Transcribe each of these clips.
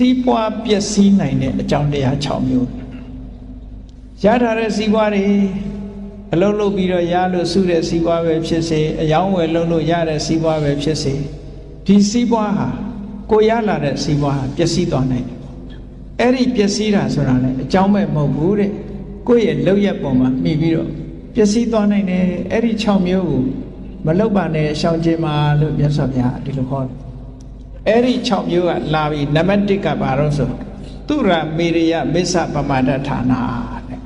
စီးပွားပျက်စီးနိုင်တဲ့အကြောင်းတရား6မျိုးရထားတဲ့စီးပွားတွေအလုပ်လုပ်ပြီးတော့ရလို့စုတဲ့စီးပွားပဲဖြစ်စေအယောင်းဝယ်လုပ်လို့ရတဲ့စီးပွားပဲဖြစ်စေဒီစီးပွားဟာကိုရလာတဲ့စီးပွားဟာပျက်စီးသွားနိုင်တယ်အဲ့ဒီပျက်စီးတာဆိုတာလည်းအကြောင်းပဲမဟုတ်ဘူးတဲ့ကိုယ့်ရဲ့လုပ်ရက်ပုံမှာမိပြီးတော့ပျက်စီးသွားနိုင်တယ်အဲ့ဒီ6မျိုးကိုမလုပ်ပါနဲ့ရှောင်ကျဉ်ပါလို့မြတ်စွာဘုရားဒီလိုဟောတယ် အဲ့ဒီ6မျိုးကလာပြီးနံပါတ်1ကဘာလို့ဆိုသူရမေရိယမစ္ဆပမာဒဌာနာတဲ့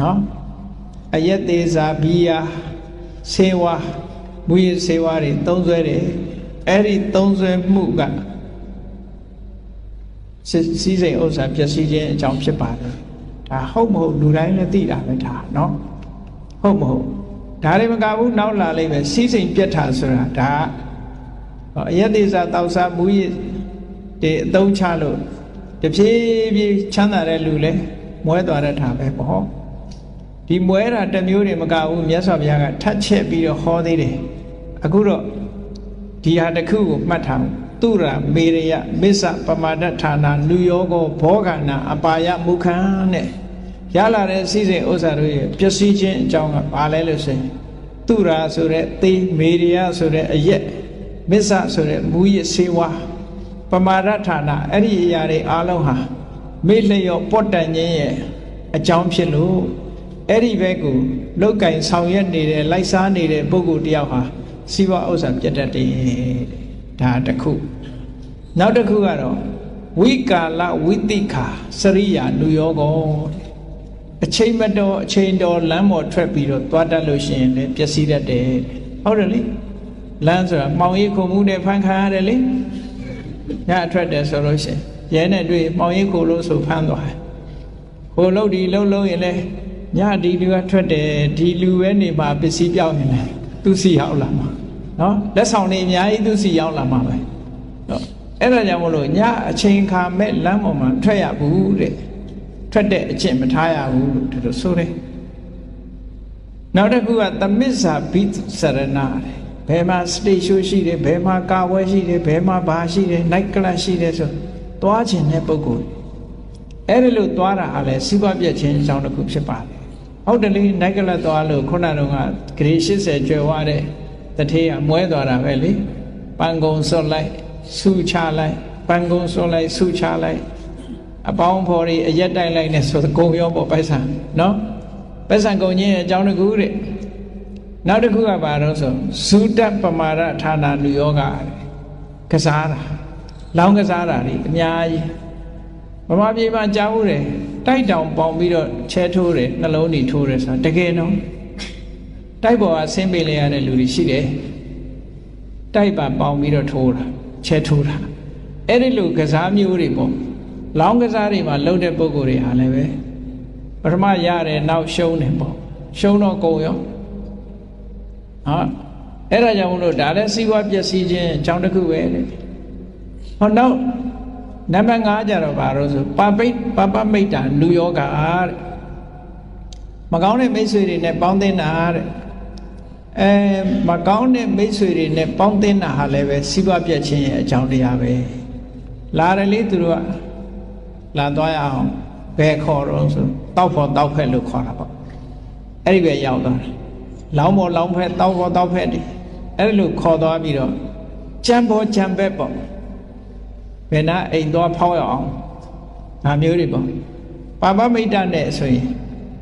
နော်အယက်သေးစာဘီယာဆေဝါမူရဆေဝါတွေသုံးဆွဲတယ်အဲ့ဒီသုံးဆွဲမှုကစီးစိမ်ဥစ္စာပျက်စီးခြင်းအကြောင်းဖြစ်ပါတယ်ဒါဟုတ်မဟုတ်လူတိုင်းလည်းသိတာပဲဒါနော်ဟုတ်မဟုတ်ဒါတွေမကဘူးနောက်လာလိမ့်မယ်စီးစိမ်ပြက်တာဆိုတာဒါ အယက်သေးစာတောက်စားမူရတွေအသုံးချလို့တဖြည်းဖြည်းချမ်းသာတဲ့လူလည်းမွဲသွားတဲ့ထာပဲပေါ့ဒီမွဲတာတစ်မျိုးတွေမကဘူးမြတ်စွာဘုရားကထတ်ချက်ပြီးတော့ဟောသေးတယ်အခုတော့ဒီဟာတစ်ခုကိုမှတ်ထားသူရမေရယမစ္ဆပမာဒဌာနာလူယောကောဘောဂနာအပါယမုခံတဲ့ရလာတဲ့စီစဉ်ဥစ္စာတို့ရဲ့ပျက်စီးခြင်းအကြောင်းကဘာလဲလို့ဆိုရင်သူရာဆိုတဲ့သေမေရယဆိုတဲ့အရက် မစ္ဆဆိုတဲ့မူရစေဝါပမာဒဌာနာအဲ့ဒီအရာတွေအားလုံးဟာမေ့လျော့ပော့တန်ခြင်းရဲ့အကြောင်းဖြစ်လို့အဲ့ဒီဘက်ကိုလောက်ကင်ဆောင်ရွက်နေတဲ့လိုက်စားနေတဲ့ပုဂ္ဂိုလ်တယောက်ဟာစီးပွားဥစ္စာပြတ်တတ်တယ်ဒါတစ်ခုနောက်တစ်ခုကတော့ဝိကာလဝိတိခာစရိယာလူယောကောအချိန်မတော်အချိန်တော်လမ်းပေါ်ထွက်ပြီးတော့သွားတတ်လို့ရှိရင်လည်းပျက်စီးတတ်တယ်ဟုတ်တယ်လေ လမ်းဆိုတာမှောင်ရိပ်ခုံမှုနဲ့ဖန်ခါရတယ်လေညအထွက်တယ်ဆိုလို့ရှိရင်ရဲနဲ့တွေ့မှောင်ရိပ်ခုလို့ဆိုဖမ်းသွားတယ်ဟိုလို့ဒီလုံးလုံးရင်လည်းညဒီလူကထွက်တယ်ဒီလူပဲနေမှာပစ္စည်းပြောင်းနေတယ်သူစီရောက်လာမှာနော်လက်ဆောင်တွေအများကြီးသူစီရောက်လာမှာပဲနော်အဲ့ဒါကြောင့်မလို့ညအချိန်ခါမဲ့လမ်းပေါ်မှာထွက်ရဘူးတဲ့ထွက်တဲ့အကျင့်မထားရဘူးလို့ဒီလိုဆိုတယ်နောက်တစ်ခုကသမစ္ဆာဘိစရဏတဲ့ ဘယ်မှာစတေရှိုးရှိတယ်ဘယ်မှာကာဝဲရှိတယ်ဘယ်မှာဘာရှိတယ်နိုက်ကလပ်ရှိတယ်ဆိုသွားခြင်းတဲ့ပုဂ္ဂိုလ်အဲ့ဒီလိုသွားတာဟာလဲစီးပွားပြည့်ခြင်းအကြောင်းတစ်ခုဖြစ်ပါတယ်ဟုတ်တယ်လေနိုက်ကလပ်သွားလို့ခုနတုန်းကဂရေ80ကျွယ်ဝတဲ့တထေးကမွဲသွားတာပဲလေပန်းကုံစွတ်လိုက်ဆူချလိုက်ပန်းကုံစွတ်လိုက်ဆူချလိုက်အပေါင်းဖော်တွေအရက်တိုက်လိုက်နဲ့ဆိုကုံရောပေါ့ပိုက်ဆံနော်ပိုက်ဆံကုံချင်းအကြောင်းတစ်ခုတဲ့ နောက်တစ်ခုကဘာလို့ဆိုဇုတပမာရဌာနာလူယောဂကစားတာလောင်းကစားတာတွေအများကြီးဗမာပြည်မှာကြားဦးတယ်တိုက်တောင်ပေါင်ပြီးတော့ချဲထိုးတယ်နှလုံးတွေထိုးတယ်ဆိုတာတကယ်နော်တိုက်ပေါ်ကဆင်းပေးလိုက်ရတဲ့လူတွေရှိတယ်တိုက်ပါပေါင်ပြီးတော့ထိုးတာချဲထိုးတာအဲ့ဒီလိုကစားမျိုးတွေပေါ့လောင်းကစားတွေမှာလှုပ်တဲ့ပုံကိုယ်တွေဟာလည်းပဲပထမရတယ်နောက်ရှုံးတယ်ပေါ့ရှုံးတော့ကုန်ရော ဟာအဲ့ဒါကြောင့်မလို့ဒါလည်းစီးပွားပျက်စီးခြင်းအကြောင်းတစ်ခုပဲတဲ့ဟောနောက်နံပါတ်5ကြတော့ဘာလို့ဆိုပါပိတ်ပပမိတ်တာလူယောဂတဲ့မကောင်းတဲ့မိတ်ဆွေတွေနဲ့ပေါင်းသင်းတာတဲ့အဲမကောင်းတဲ့မိတ်ဆွေတွေနဲ့ပေါင်းသင်းတာဟာလည်းပဲစီးပွားပြတ်ခြင်းရဲ့အကြောင်းတရားပဲလာတယ်လေသူတို့ကလာသွားရအောင်ဘယ်ခေါ်တော့ဆိုတောက်ဖို့တောက်ဖက်လို့ခေါ်တာပေါ့အဲ့ဒီပဲရောက်သွားတယ် လောင်းပေါ်လောင်းဖက်တောက်ပေါ်တောက်ဖက်ဒီအဲ့ဒီလိုခေါ်သွားပြီးတော့ကြံပေါ်ကြံဘက်ပေါ့ဘယ်နာအိမ်သွားဖောက်ရအောင်ဒါမျိုးတွေပေါ့ပါပမိတ်တနဲ့ဆိုရင်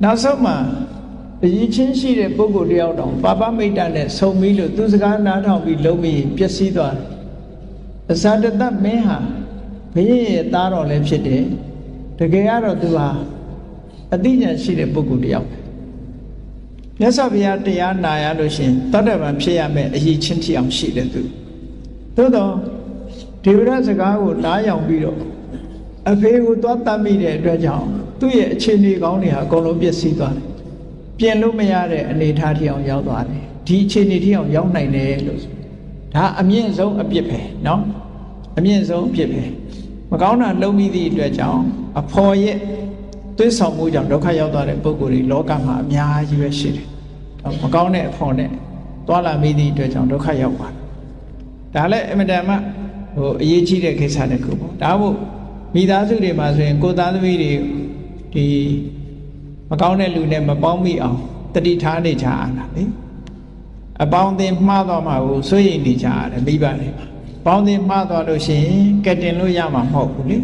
နောက်ဆုံးမှာအရေးချင်းရှိတဲ့ပုဂ္ဂိုလ်တယောက်တောင်ပါပမိတ်တနဲ့ဆုံပြီးလို့သူစကားနားထောင်ပြီးလုံးပြီးပျက်စီးသွားတယ်အဇာတတမင်းဟာဘုရင်ရဲ့သားတော်လည်းဖြစ်တယ်တကယ်ကတော့သူဟာအသိဉာဏ်ရှိတဲ့ပုဂ္ဂိုလ်တယောက် မြတ်စွာဘုရားတရားနာရလို့ရှင်တတ္တဗံဖြစ်ရမယ်အရေးချင်းထီအောင်ရှိတယ်သူသို့တော့ဒေဝရစကားကိုနားယောင်ပြီးတော့အဖေကိုသွားတတ်မိတဲ့အတွက်ကြောင့်သူ့ရဲ့အခြေအနေကောင်းတွေဟာအကုန်လုံးပြည့်စည်သွားတယ်ပြင်လို့မရတဲ့အနေအထားထီအောင်ရောက်သွားတယ်ဒီအခြေအနေထီအောင်ရောက်နိုင်တယ်လို့ဒါအမြင့်ဆုံးအပြစ်ပဲเนาะအမြင့်ဆုံးအပြစ်ပဲမကောင်းတာလုံးပြီးသည့်အတွက်ကြောင့်အဖော်ရဲ့သွေးဆောင်မှုကြောင့်ဒုက္ခရောက်သွားတဲ့ပုဂ္ဂိုလ်တွေလောကမှာအများကြီးပဲရှိတယ် မကောင်းတဲ့အဖော်နဲ့တွာလာမိသည့်အတွက်ကြောင့်ဒုက္ခရောက်ပါတယ်ဒါလည်းအင်မတန်မှဟိုအရေးကြီးတဲ့ကိစ္စတစ်ခုပေါ့ဒါမို့မိသားစုတွေမှာဆိုရင်ကိုယ်သားသမီးတွေဒီမကောင်းတဲ့လူနဲ့မပေါင်းမိအောင်တတိထားနေကြရတာလေအပေါင်းအသင်းမှားသွားမှာကိုစိုးရိမ်နေကြရတယ်မိဘတွေမှာပေါင်းအသင်းမှားသွားလို့ရှိရင်ကက်တင်လို့ရမှာမဟုတ်ဘူးလေ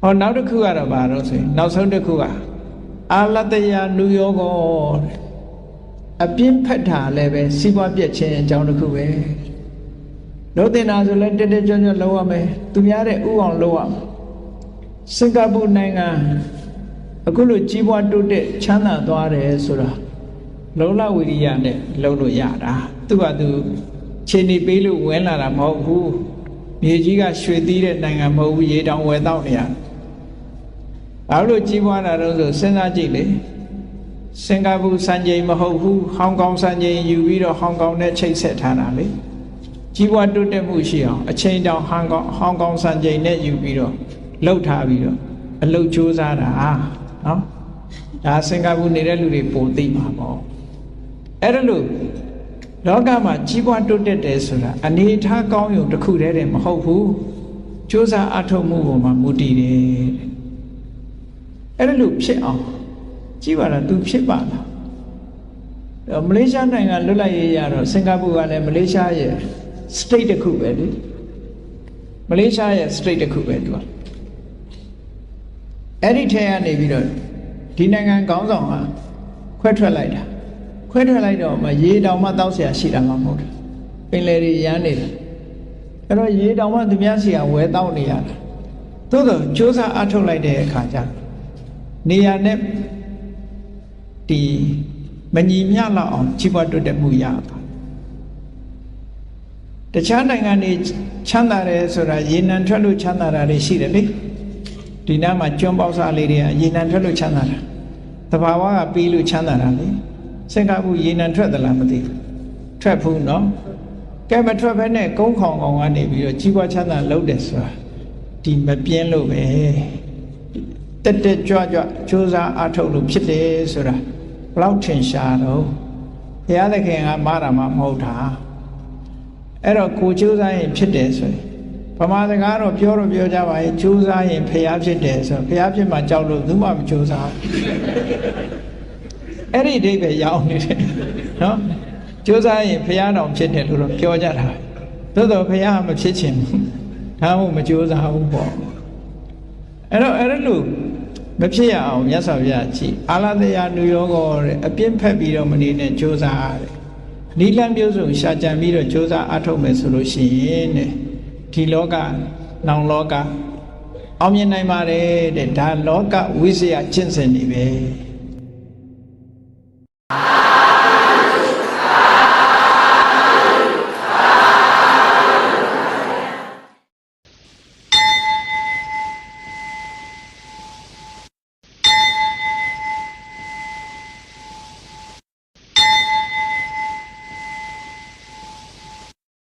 ဟောနောက်တစ်ခုကတော့ဘာလို့ဆိုရင်နောက်ဆုံးတစ်ခုက အာလတယနုယောဂောတဲ့အပြင်းဖက်တာလည်းပဲစီးပွားပြက်ခြင်းအကြောင်းတစ်ခုပဲလို့တင်တာဆိုလဲတက်တက်ကြွကြွလုပ်ရမယ်သူများတဲ့ဥအောင်လုပ်ရမယ်စင်ကာပူနိုင်ငံအခုလိုကြီးပွားတိုးတက်ချမ်းသာသွားတယ်ဆိုတာလုံလဝိရိယနဲ့လုပ်လို့ရတာသူကသူခြေနေပေးလို့ဝင်လာတာမဟုတ်ဘူးမြေကြီးကရွှေသီးတဲ့နိုင်ငံမဟုတ်ဘူးရေတောင်ဝယ်တော့နေရ ဘာလို့ကြီးပွားတာတော့ဆိုစဉ်းစားကြည့်လေစင်ကာပူစံချိန်မဟုတ်ဘူးဟောင်ကောင်စံချိန်ယူပြီးတော့ဟောင်ကောင်နဲ့ချိတ်ဆက်ထားတာလေကြီးပွားတိုးတက်မှုရှိအောင်အချိန်တောင်ဟောင်ကောင်ဟောင်ကောင်စံချိန်နဲ့ယူပြီးတော့လှုပ်ထားပြီးတော့အလုတ်စူးစားတာနော်ဒါစင်ကာပူနေတဲ့လူတွေပိုသိမှာပေါ့အဲ့ဒါလို့လောကမှာကြီးပွားတိုးတက်တယ်ဆိုတာအနေထားကောင်းရုံတစ်ခုတည်းတည်းမဟုတ်ဘူးစ조사အထုတ်မှုပေါ်မှာမူတည်တယ် အဲ့ဒါလို့ဖြစ်အောင်ကြည့်ပါလား तू ဖြစ်ပါလားမလေးရှားနိုင်ငံလွတ်လပ်ရေးရတော့စင်ကာပူကလည်းမလေးရှားရဲ့ state တစ်ခုပဲလေမလေးရှားရဲ့ state တစ်ခုပဲ तू ကအဲ့ဒီထဲကနေပြီးတော့ဒီနိုင်ငံကောင်းဆောင်ဟာခွဲထွက်လိုက်တာခွဲထွက်လိုက်တော့မှရေတောင်မှတောက်เสียရှိတာမှမဟုတ်ဘူးပင်လယ်တွေရမ်းနေတယ်အဲ့တော့ရေတောင်မှသူများစီကဝဲတောက်နေရတာသို့တော့စ조사အထုတ်လိုက်တဲ့အခါကျ နေရာနဲ့ဒီမညီမျှလောက်အောင်ကြီးပွားတိုးတက်မှုရတာတခြားနိုင်ငံတွေချမ်းသာတယ်ဆိုတာရေနံထွက်လို့ချမ်းသာတာတွေရှိတယ်လေဒီနားမှာကျွန်းပေါက်စားလေးတွေကရေနံထွက်လို့ချမ်းသာတာတဘာဝကပြီးလို့ချမ်းသာတာလေစင်ကာပူရေနံထွက်သလားမသိဘူးထွက်ဘူးနော်ကဲမထွက်ဘဲနဲ့ကုန်းခေါင်ကောင်ကနေပြီးတော့ကြီးပွားချမ်းသာလုပ်တယ်ဆိုတာဒီမပြင်းလို့ပဲ တက်တက်ကြွကြွစူးစမ်းအားထုတ်လို့ဖြစ်တယ်ဆိုတာဘလောက်ထင်ရှားတော့ဘုရားသခင်ကမာတာမှမဟုတ်တာအဲ့တော့ကိုစူးစမ်းရင်ဖြစ်တယ်ဆိုရင်ဗမာစကားတော့ပြောတော့ပြောကြပါရဲ့စူးစမ်းရင်ဖျားဖြစ်တယ်ဆိုတော့ဖျားဖြစ်မှကြောက်လို့သူမှမစူးစမ်းအဲ့ဒီအဓိပ္ပာယ်ရောက်နေတယ်နော်စူးစမ်းရင်ဖျားတော်ဖြစ်တယ်လို့တော့ပြောကြတာသို့တော့ဖျားမဖြစ်ချင်ဘူးဒါမှမစူးစမ်းဘူးပေါ့အဲ့တော့အဲ့လို မဖြစ်ရအောင်မြတ်စွာဘုရားကြည်အာလတရာနုယောဂောတဲ့အပြင်းဖက်ပြီးတော့မနေနဲ့ကြိုးစားရတယ်နိလန့်ပြုစုရှာကြံပြီးတော့ကြိုးစားအထုတ်မယ်ဆိုလို့ရှိရင်တဲ့ဒီလောကနောင်လောကအောင်မြင်နိုင်ပါတယ်တဲ့ဒါလောကဝိဇ္ဇာကျင့်စဉ်နေပဲ